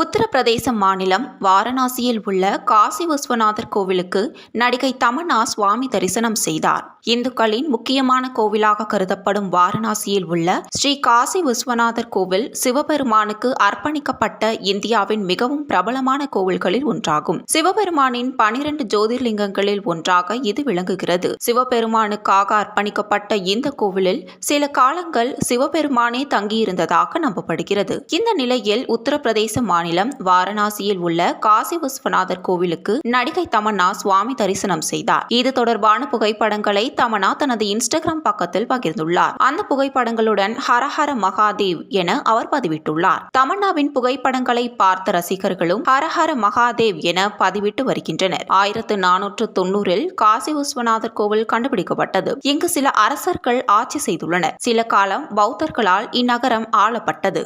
உத்தரப்பிரதேச மாநிலம் வாரணாசியில் உள்ள காசி விஸ்வநாதர் கோவிலுக்கு நடிகை தமன்னா சுவாமி தரிசனம் செய்தார். இந்துக்களின் முக்கியமான கோவிலாக கருதப்படும் வாரணாசியில் உள்ள ஸ்ரீ காசி விஸ்வநாதர் கோவில் சிவபெருமானுக்கு அர்ப்பணிக்கப்பட்ட இந்தியாவின் மிகவும் பிரபலமான கோவில்களில் ஒன்றாகும். சிவபெருமானின் பனிரெண்டு ஜோதிர்லிங்கங்களில் ஒன்றாக இது விளங்குகிறது. சிவபெருமானுக்காக அர்ப்பணிக்கப்பட்ட இந்த கோவிலில் சில காலங்கள் சிவபெருமானே தங்கியிருந்ததாக நம்பப்படுகிறது. இந்த நிலையில் உத்தரப்பிரதேச மாநில மாநிலம் வாரணாசியில் உள்ள காசி விஸ்வநாதர் கோவிலுக்கு நடிகை தமன்னா சுவாமி தரிசனம் செய்தார். இது தொடர்பான புகைப்படங்களை தமன்னா தனது இன்ஸ்டாகிராம் பக்கத்தில் பகிர்ந்துள்ளார். அந்த புகைப்படங்களுடன் ஹரஹர மகாதேவ் என அவர் பதிவிட்டுள்ளார். தமன்னாவின் புகைப்படங்களை பார்த்த ரசிகர்களும் ஹரஹர மகாதேவ் என பதிவிட்டு வருகின்றனர். ஆயிரத்து நானூற்று தொண்ணூறில் காசி விஸ்வநாதர் கோவில் கண்டுபிடிக்கப்பட்டது. இங்கு சில அரசர்கள் ஆட்சி செய்துள்ளனர். சில காலம் பௌத்தர்களால் இந்நகரம் ஆளப்பட்டது.